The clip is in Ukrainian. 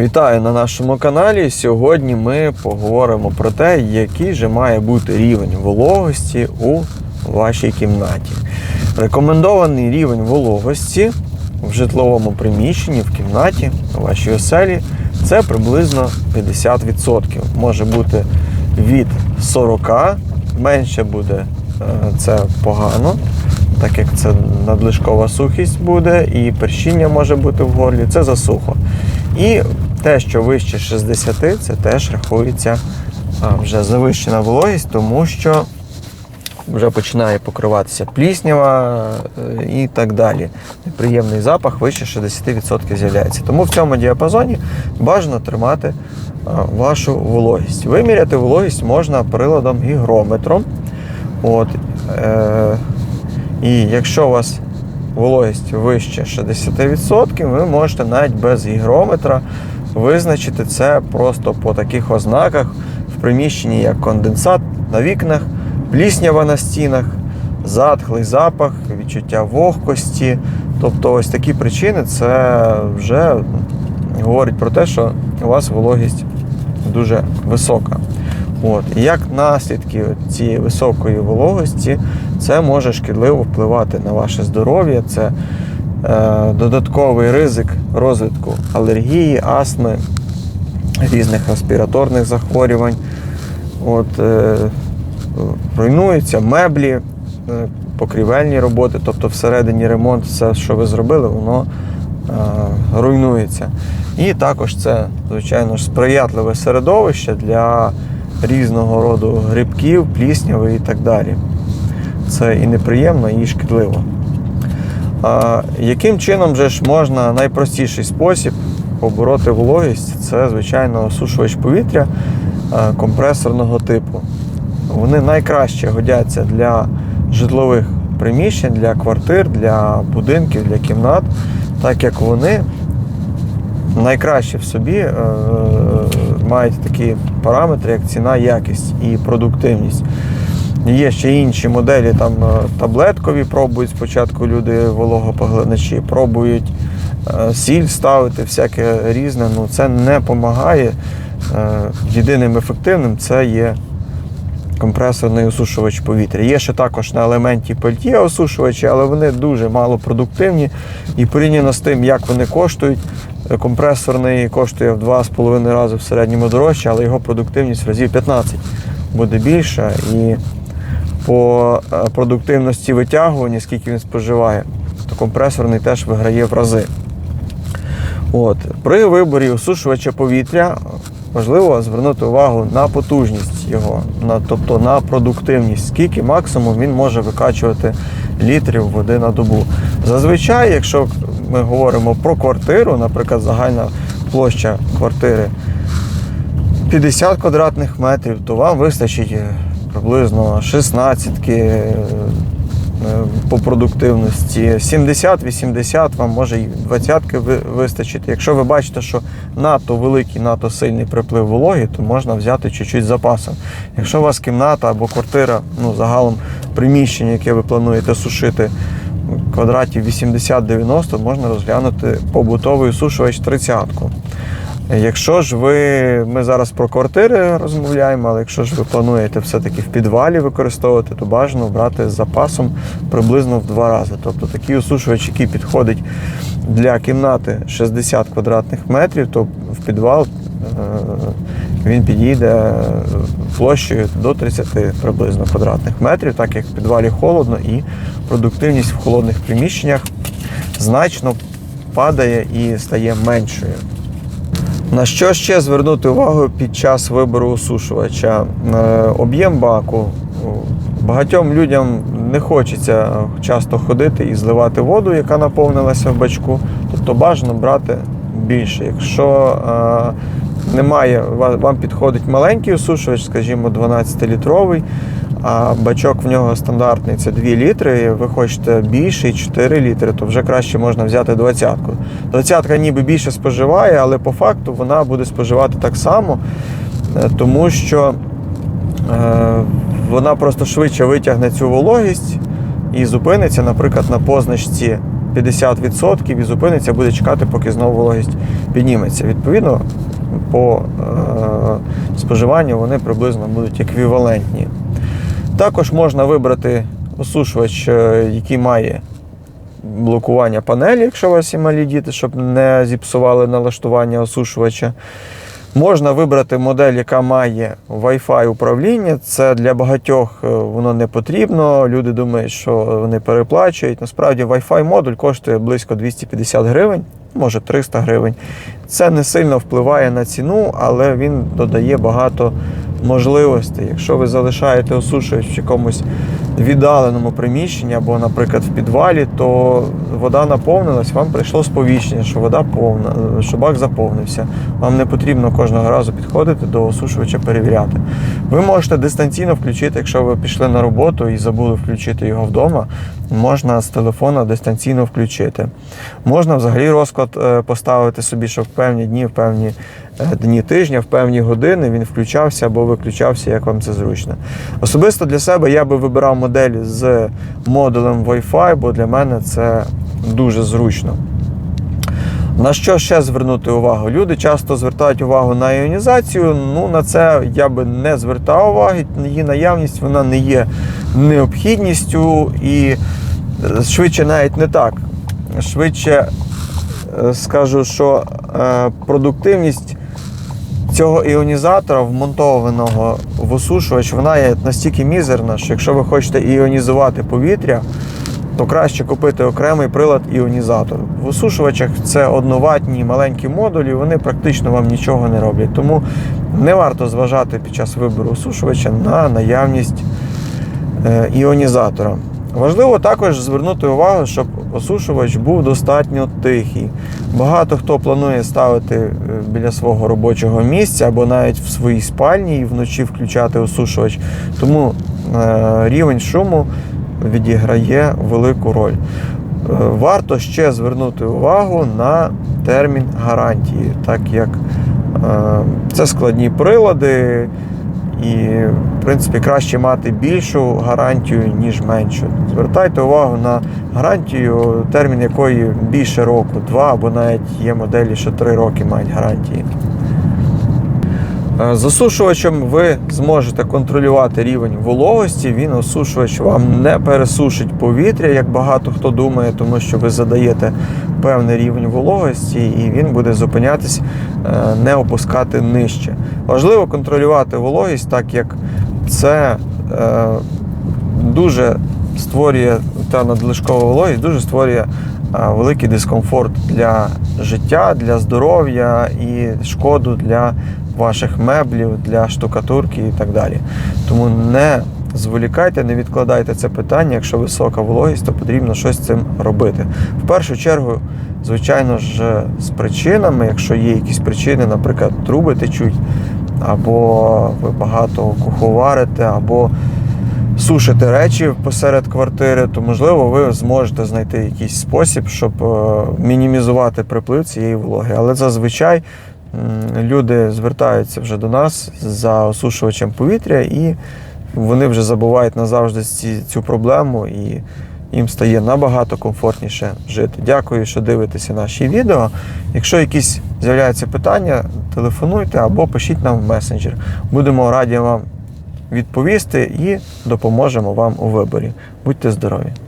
Вітаю на нашому каналі. Сьогодні ми поговоримо про те, який же має бути рівень вологості у вашій кімнаті. Рекомендований рівень вологості в житловому приміщенні, в кімнаті, у вашій оселі це приблизно 50%. Може бути від 40, менше буде е, це погано, так як це надлишкова сухість буде, і першіння може бути в горлі, це засухо. І те, що вище 60, це теж рахується вже завищена вологість, тому що вже починає покриватися пліснява е, і так далі. Неприємний запах вище 60% з'являється. Тому в цьому діапазоні бажано тримати вашу вологість. Виміряти вологість можна приладом гігрометром. От, е, і якщо у вас вологість вище 60%, ви можете навіть без гігрометра визначити це просто по таких ознаках в приміщенні, як конденсат на вікнах, пліснява на стінах, затхлий запах, відчуття вогкості. Тобто ось такі причини це вже говорить про те, що у вас вологість дуже висока. От. І як наслідки цієї високої вологості, це може шкідливо впливати на ваше здоров'я. Це додатковий ризик розвитку алергії, астми, різних респіраторних захворювань. От, е, руйнуються меблі, е, покрівельні роботи, тобто всередині ремонт, все, що ви зробили, воно е, руйнується. І також це, звичайно ж, сприятливе середовище для різного роду грибків, плісняви і так далі. Це і неприємно, і шкідливо. Яким чином же ж можна найпростіший спосіб побороти вологість? Це, звичайно, осушувач повітря компресорного типу. Вони найкраще годяться для житлових приміщень, для квартир, для будинків, для кімнат, так як вони найкраще в собі е, мають такі параметри, як ціна, якість і продуктивність. Є ще інші моделі, там е, таблеткові пробують спочатку люди вологопоглиначі, пробують е, сіль ставити, всяке різне. Ну це не допомагає. Е, Єдиним ефективним це є компресорний осушувач повітря. Є ще також на елементі пельтє осушувачі, але вони дуже мало продуктивні. І порівняно з тим, як вони коштують, компресорний коштує в 2,5 рази в середньому дорожче, але його продуктивність разів 15 буде більша. І по е, продуктивності витягування, скільки він споживає, то компресорний теж виграє в рази. От. При виборі осушувача повітря важливо звернути увагу на потужність його, на, тобто на продуктивність, скільки максимум він може викачувати літрів води на добу. Зазвичай, якщо ми говоримо про квартиру, наприклад, загальна площа квартири 50 квадратних метрів, то вам вистачить е, приблизно 16 по продуктивності. 70-80 вам може і 20 вистачити. Якщо ви бачите, що надто великий, надто сильний приплив вологи, то можна взяти чуть-чуть запасом. Якщо у вас кімната або квартира, ну загалом приміщення, яке ви плануєте сушити, квадратів 80-90, можна розглянути побутовий сушувач 30-ку. Якщо ж ви, ми зараз про квартири розмовляємо, але якщо ж ви плануєте все-таки в підвалі використовувати, то бажано брати з запасом приблизно в два рази. Тобто такий осушувач, який підходить для кімнати 60 квадратних метрів, то в підвал е, він підійде площею до 30 приблизно квадратних метрів, так як в підвалі холодно і продуктивність в холодних приміщеннях значно падає і стає меншою. На що ще звернути увагу під час вибору осушувача? Е, Об'єм баку. Багатьом людям не хочеться часто ходити і зливати воду, яка наповнилася в бачку. Тобто бажано брати більше. Якщо е, немає, вам підходить маленький осушувач, скажімо, 12-літровий, а бачок в нього стандартний це 2 літри, ви хочете більший 4 літри, то вже краще можна взяти 20-ку. 20-ка ніби більше споживає, але по факту вона буде споживати так само, е, тому що е, вона просто швидше витягне цю вологість і зупиниться, наприклад, на позначці 50% і зупиниться, буде чекати, поки знову вологість підніметься. Відповідно, по е, споживанню вони приблизно будуть еквівалентні. Також можна вибрати осушувач, е, який має блокування панелі, якщо у вас є малі діти, щоб не зіпсували налаштування осушувача. Можна вибрати модель, яка має Wi-Fi управління. Це для багатьох е, воно не потрібно. Люди думають, що вони переплачують. Насправді Wi-Fi модуль коштує близько 250 гривень, може 300 гривень. Це не сильно впливає на ціну, але він додає багато можливостей. Якщо ви залишаєте осушувач в якомусь віддаленому приміщенні або, наприклад, в підвалі, то вода наповнилась, вам прийшло сповіщення, що вода повна, що бак заповнився. Вам не потрібно кожного разу підходити до осушувача перевіряти. Ви можете дистанційно включити, якщо ви пішли на роботу і забули включити його вдома, можна з телефона дистанційно включити. Можна взагалі розклад е, поставити собі, щоб в певні дні, в певні е, дні тижня, в певні години він включався або виключався, як вам це зручно. Особисто для себе я би вибирав модель з модулем Wi-Fi, бо для мене це дуже зручно. На що ще звернути увагу? Люди часто звертають увагу на іонізацію. Ну на це я би не звертав уваги. Її наявність вона не є необхідністю і е, швидше навіть не так. Швидше е, скажу, що е, продуктивність цього іонізатора, вмонтованого в осушувач, вона є настільки мізерна, що якщо ви хочете іонізувати повітря, то краще купити окремий прилад іонізатор. В осушувачах це одноватні маленькі модулі, вони практично вам нічого не роблять. Тому не варто зважати під час вибору осушувача на наявність е, іонізатора. Важливо також звернути увагу, щоб осушувач був достатньо тихий. Багато хто планує ставити е, біля свого робочого місця або навіть в своїй спальні і вночі включати осушувач. Тому е, рівень шуму відіграє велику роль. Е, Варто ще звернути увагу на термін гарантії, так як е, це складні прилади, і, в принципі, краще мати більшу гарантію, ніж меншу. Звертайте увагу на гарантію, термін якої більше року, два або навіть є моделі, що три роки мають гарантії. Е, З осушувачем ви зможете контролювати рівень вологості. Він осушувач вам не пересушить повітря, як багато хто думає, тому що ви задаєте певний рівень вологості, і він буде зупинятись, е, не опускати нижче. Важливо контролювати вологість, так як це е, дуже створює та надлишкова вологість, дуже створює великий дискомфорт для життя, для здоров'я і шкоду для ваших меблів, для штукатурки і так далі. Тому не зволікайте, не відкладайте це питання. Якщо висока вологість, то потрібно щось з цим робити. В першу чергу, звичайно ж, з причинами, якщо є якісь причини, наприклад, труби течуть, або ви багато куховарите, або сушите речі посеред квартири, то можливо ви зможете знайти якийсь спосіб, щоб е, мінімізувати приплив цієї вологи. Але зазвичай люди звертаються вже до нас за осушувачем повітря, і вони вже забувають назавжди цю проблему і їм стає набагато комфортніше жити. Дякую, що дивитеся наші відео. Якщо якісь з'являються питання, телефонуйте або пишіть нам в месенджер. Будемо раді вам відповісти і допоможемо вам у виборі. Будьте здорові!